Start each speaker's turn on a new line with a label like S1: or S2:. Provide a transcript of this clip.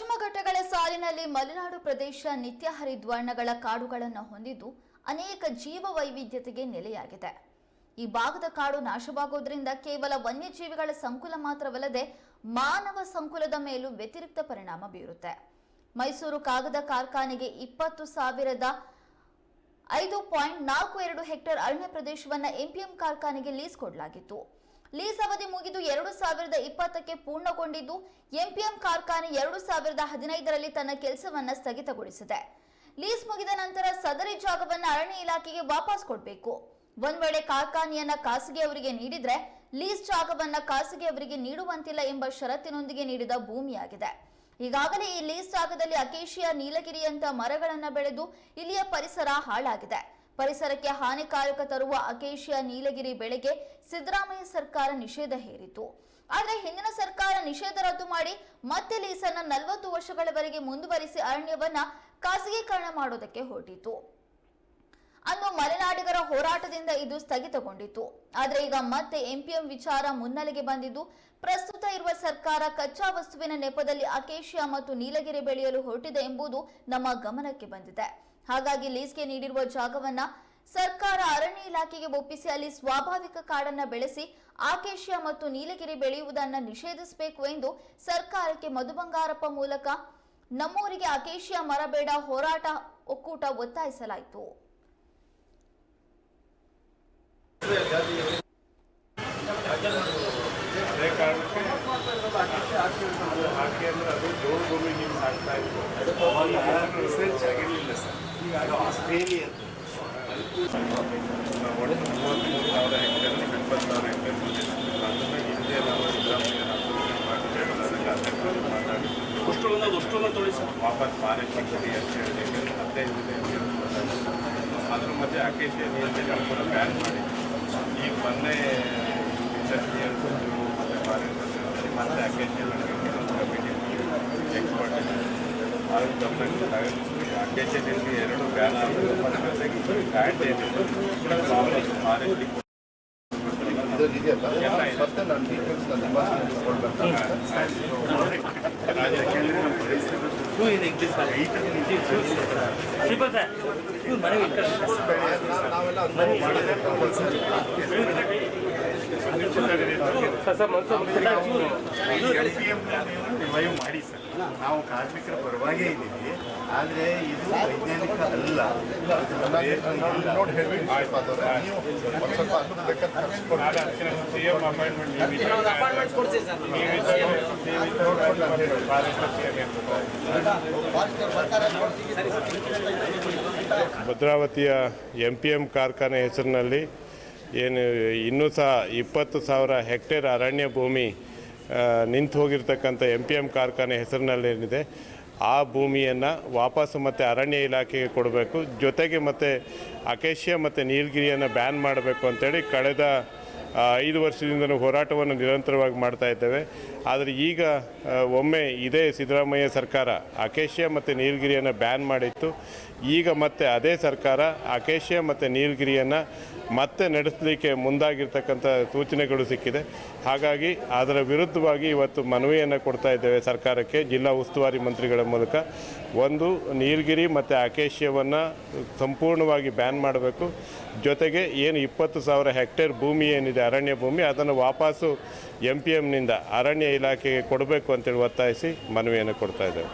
S1: ಪಶ್ಚಿಮ ಘಟ್ಟಗಳ ಸಾಲಿನಲ್ಲಿ ಮಲೆನಾಡು ಪ್ರದೇಶ ನಿತ್ಯ ಹರಿದ್ವರ್ಣಗಳ ಕಾಡುಗಳನ್ನು ಹೊಂದಿದ್ದು ಅನೇಕ ಜೀವ ವೈವಿಧ್ಯತೆಗೆ ನೆಲೆಯಾಗಿದೆ. ಈ ಭಾಗದ ಕಾಡು ನಾಶವಾಗುವುದರಿಂದ ಕೇವಲ ವನ್ಯಜೀವಿಗಳ ಸಂಕುಲ ಮಾತ್ರವಲ್ಲದೆ ಮಾನವ ಸಂಕುಲದ ಮೇಲೂ ವ್ಯತಿರಿಕ್ತ ಪರಿಣಾಮ ಬೀರುತ್ತೆ. ಮೈಸೂರು ಕಾಗದ ಕಾರ್ಖಾನೆಗೆ ಇಪ್ಪತ್ತು ಸಾವಿರದ ಐದು ಪಾಯಿಂಟ್ ನಾಲ್ಕು ಎರಡು ಹೆಕ್ಟೇರ್ ಅರಣ್ಯ ಪ್ರದೇಶವನ್ನು ಎಂಪಿಎಂ ಕಾರ್ಖಾನೆಗೆ ಲೀಸ್ ಕೊಡಲಾಗಿತ್ತು. ಲೀಸ್ ಅವಧಿ ಮುಗಿದು ಎರಡು ಸಾವಿರದ ಇಪ್ಪತ್ತಕ್ಕೆ ಪೂರ್ಣಗೊಂಡಿದ್ದು ಎಂಪಿಎಂ ಕಾರ್ಖಾನೆ ಎರಡು ಸಾವಿರದ ಹದಿನೈದರಲ್ಲಿ ತನ್ನ ಕೆಲಸವನ್ನು ಸ್ಥಗಿತಗೊಳಿಸಿದೆ. ಲೀಸ್ ಮುಗಿದ ನಂತರ ಸದರಿ ಜಾಗವನ್ನು ಅರಣ್ಯ ಇಲಾಖೆಗೆ ವಾಪಸ್ ಕೊಡಬೇಕು. ಒಂದ್ ವೇಳೆ ಕಾರ್ಖಾನೆಯನ್ನ ಖಾಸಗಿಯವರಿಗೆ ನೀಡಿದ್ರೆ, ಲೀಸ್ ಜಾಗವನ್ನ ಖಾಸಗಿಯವರಿಗೆ ನೀಡುವಂತಿಲ್ಲ ಎಂಬ ಷರತ್ತಿನೊಂದಿಗೆ ನೀಡಿದ ಭೂಮಿಯಾಗಿದೆ. ಈಗಾಗಲೇ ಈ ಲೀಸ್ ಜಾಗದಲ್ಲಿ ಅಕೇಶಿಯಾ, ನೀಲಗಿರಿಯಂತ ಮರಗಳನ್ನು ಬೆಳೆದು ಇಲ್ಲಿಯ ಪರಿಸರ ಹಾಳಾಗಿದೆ. ಪರಿಸರಕ್ಕೆ ಹಾನಿಕಾರಕ ತರುವ ಅಕೇಶಿಯಾ ನೀಲಗಿರಿ ಬೆಳೆಗೆ ಸಿದ್ದರಾಮಯ್ಯ ಸರ್ಕಾರ ನಿಷೇಧ ಹೇರಿತು ಆದರೆ ಹಿಂದಿನ ಸರ್ಕಾರ ನಿಷೇಧ ರದ್ದು ಮಾಡಿ ಮತ್ತೆ ಲೀಸನ್ನ ನಲವತ್ತು ವರ್ಷಗಳವರೆಗೆ ಮುಂದುವರಿಸಿ ಅರಣ್ಯವನ್ನ ಖಾಸಗೀಕರಣ ಮಾಡೋದಕ್ಕೆ ಹೊರಟಿತು ಅನ್ನು ಮಲೆನಾಡಿಗರ ಹೋರಾಟದಿಂದ ಇದು ಸ್ಥಗಿತಗೊಂಡಿತ್ತು. ಆದರೆ ಈಗ ಮತ್ತೆ ಎಂಪಿಎಂ ವಿಚಾರ ಮುನ್ನೆಲೆಗೆ ಬಂದಿದ್ದು, ಪ್ರಸ್ತುತ ಇರುವ ಸರ್ಕಾರ ಕಚ್ಚಾ ವಸ್ತುವಿನ ನೆಪದಲ್ಲಿ ಅಕೇಶಿಯಾ ಮತ್ತು ನೀಲಗಿರಿ ಬೆಳೆಯಲು ಹೊರಟಿದೆ ಎಂಬುದು ನಮ್ಮ ಗಮನಕ್ಕೆ ಬಂದಿದೆ. ಹಾಗಾಗಿ ಲೀಸ್ಗೆ ನೀಡಿರುವ ಜಾಗವನ್ನ ಸರ್ಕಾರ ಅರಣ್ಯ ಇಲಾಖೆಗೆ ಒಪ್ಪಿಸಿ, ಅಲ್ಲಿ ಸ್ವಾಭಾವಿಕ ಕಾಡನ್ನ ಬೆಳೆಸಿ, ಆಕೇಶಿಯಾ ಮತ್ತು ನೀಲಗಿರಿ ಬೆಳೆಯುವುದನ್ನ ನಿಷೇಧಿಸಬೇಕು ಎಂದು ಸರ್ಕಾರಕ್ಕೆ ಮಧು ಬಂಗಾರಪ್ಪ ಮೂಲಕ ನಮ್ಮೂರಿಗೆ ಅಕೇಶಿಯಾ ಮರಬೇಡ ಹೋರಾಟ ಒಕ್ಕೂಟ ಒತ್ತಾಯಿಸಲಾಯಿತು
S2: ಅದೇ ಕಾರಣಕ್ಕೆ ಅದು ಜೋಳ ಭೂಮಿ ನೀವು ಹಾಕ್ತಾ ಇದ್ರು ರಿಸರ್ಚ್ ಆಗಿರಲಿಲ್ಲ ಸರ್ ಈಗ ಅದು ಆಸ್ಟ್ರೇಲಿಯದ್ದು ನಾವು ಒಟ್ಟು ಮೂವತ್ತ್ಮೂರು ಸಾವಿರ ಹೆಕ್ಟೇರ್ ಇಪ್ಪತ್ತು ಸಾವಿರ ಹೆಕ್ಟೇರ್ ಅದನ್ನು ಹಿಂದೆ ನಾವು ಸಿದ್ದರಾಮಯ್ಯ
S3: ಅಷ್ಟೊಂದು ಅಷ್ಟೊಂದು ತೊಳಿ ಸರ್
S2: ವಾಪಸ್ ಫಾರೆಸ್ಟ್ ಕೊಡಿ ಅಂತ ಹೇಳಿ ಹದಿನೈದು ದಿನ ಅದ್ರ ಮಧ್ಯೆ ಅಕೇಶಿಯ ಕೂಡ ಬ್ಯಾನ್ ಮಾಡಿ ಈಗ ಮೊನ್ನೆ ರಿಸರ್ಚ್ ಹೇಳ್ಕೊಂಡು ಮತ್ತು ಫಾರೆಸ್ಟ್ ಮತ್ತೆ ಅಕೇಶಿಯ ಕಮಿಟಿ ಎಕ್ಸ್ಪರ್ಟ್ ಅದು ಗಮನಕ್ಕೆ ತಗೊಂಡು ಅಕೇಶಿಯದಲ್ಲಿ ಎರಡು ಬ್ಯಾನ್ ಆಗಬೇಕು ಮತ್ತು ಜೊತೆಗೆ ಲ್ಯಾಂಡ್ ಏನಿದೆ ವಾಪಸ್ ಫಾರೆಸ್ಟಿಗೆ
S4: ಇದ್ರಲ್ಲಿ ಇದೆಯಲ್ಲ
S2: ಎಲ್ಲ ಇದೆ.
S4: ಮತ್ತೆ ನಾನು ಡೀಟೇಲ್ಸ್ ನನ್ನ
S3: ಶ್ರೀಪಾದ್ ಸರ್ ಇವ್ರು ಮನೆಗೆ ಇಟ್ಕೊಳ್ಳಿ
S4: ನಾವೆಲ್ಲ
S2: ಮಾಡಿ ಸರ್
S5: ನಾವು ಕಾರ್ಮಿಕರ ಪರವಾಗಿ ಇದ್ದೀವಿ. ಆದರೆ ಇದು ವೈಜ್ಞಾನಿಕ ಅಲ್ಲ.
S2: ಭದ್ರಾವತಿಯ ಎಂ ಪಿ ಎಂ ಕಾರ್ಖಾನೆ ಹೆಸರಿನಲ್ಲಿ ಏನು ಇನ್ನೂ ಸಹ ಇಪ್ಪತ್ತು ಸಾವಿರ ಹೆಕ್ಟೇರ್ ಅರಣ್ಯ ಭೂಮಿ ನಿಂತು ಹೋಗಿರ್ತಕ್ಕಂಥ ಎಂ ಪಿ ಎಂ ಕಾರ್ಖಾನೆ ಹೆಸರಿನಲ್ಲೇನಿದೆ, ಆ ಭೂಮಿಯನ್ನು ವಾಪಸ್ಸು ಮತ್ತು ಅರಣ್ಯ ಇಲಾಖೆಗೆ ಕೊಡಬೇಕು. ಜೊತೆಗೆ ಮತ್ತು ಅಕೇಶಿಯಾ ಮತ್ತು ನೀಲಗಿರಿಯನ್ನು ಬ್ಯಾನ್ ಮಾಡಬೇಕು ಅಂತೇಳಿ ಕಳೆದ ಐದು ವರ್ಷದಿಂದಲೂ ಹೋರಾಟವನ್ನು ನಿರಂತರವಾಗಿ ಮಾಡ್ತಾ ಇದ್ದೇವೆ. ಆದರೆ ಈಗ ಒಮ್ಮೆ ಇದೇ ಸಿದ್ದರಾಮಯ್ಯ ಸರ್ಕಾರ ಅಕೇಶಿಯಾ ಮತ್ತು ನೀಲಗಿರಿಯನ್ನು ಬ್ಯಾನ್ ಮಾಡಿತ್ತು. ಈಗ ಮತ್ತೆ ಅದೇ ಸರ್ಕಾರ ಅಕೇಶಿಯಾ ಮತ್ತು ನೀಲಗಿರಿಯನ್ನು ಮತ್ತೆ ನಡೆಸಲಿಕ್ಕೆ ಮುಂದಾಗಿರ್ತಕ್ಕಂಥ ಸೂಚನೆಗಳು ಸಿಕ್ಕಿದೆ. ಹಾಗಾಗಿ ಅದರ ವಿರುದ್ಧವಾಗಿ ಇವತ್ತು ಮನವಿಯನ್ನು ಕೊಡ್ತಾ ಇದ್ದೇವೆ ಸರ್ಕಾರಕ್ಕೆ, ಜಿಲ್ಲಾ ಉಸ್ತುವಾರಿ ಮಂತ್ರಿಗಳ ಮೂಲಕ. ಒಂದು, ನೀಲಗಿರಿ ಮತ್ತು ಅಕೇಶಿಯವನ್ನು ಸಂಪೂರ್ಣವಾಗಿ ಬ್ಯಾನ್ ಮಾಡಬೇಕು. ಜೊತೆಗೆ ಏನು ಇಪ್ಪತ್ತು ಸಾವಿರ ಹೆಕ್ಟೇರ್ ಭೂಮಿ ಏನಿದೆ, ಅರಣ್ಯ ಭೂಮಿ, ಅದನ್ನು ವಾಪಸ್ಸು ಎಂ ಪಿ ಎಮ್ನಿಂದ ಅರಣ್ಯ ಇಲಾಖೆಗೆ ಕೊಡಬೇಕು ಅಂತೇಳಿ ಒತ್ತಾಯಿಸಿ ಮನವಿಯನ್ನು ಕೊಡ್ತಾ ಇದ್ದೇವೆ.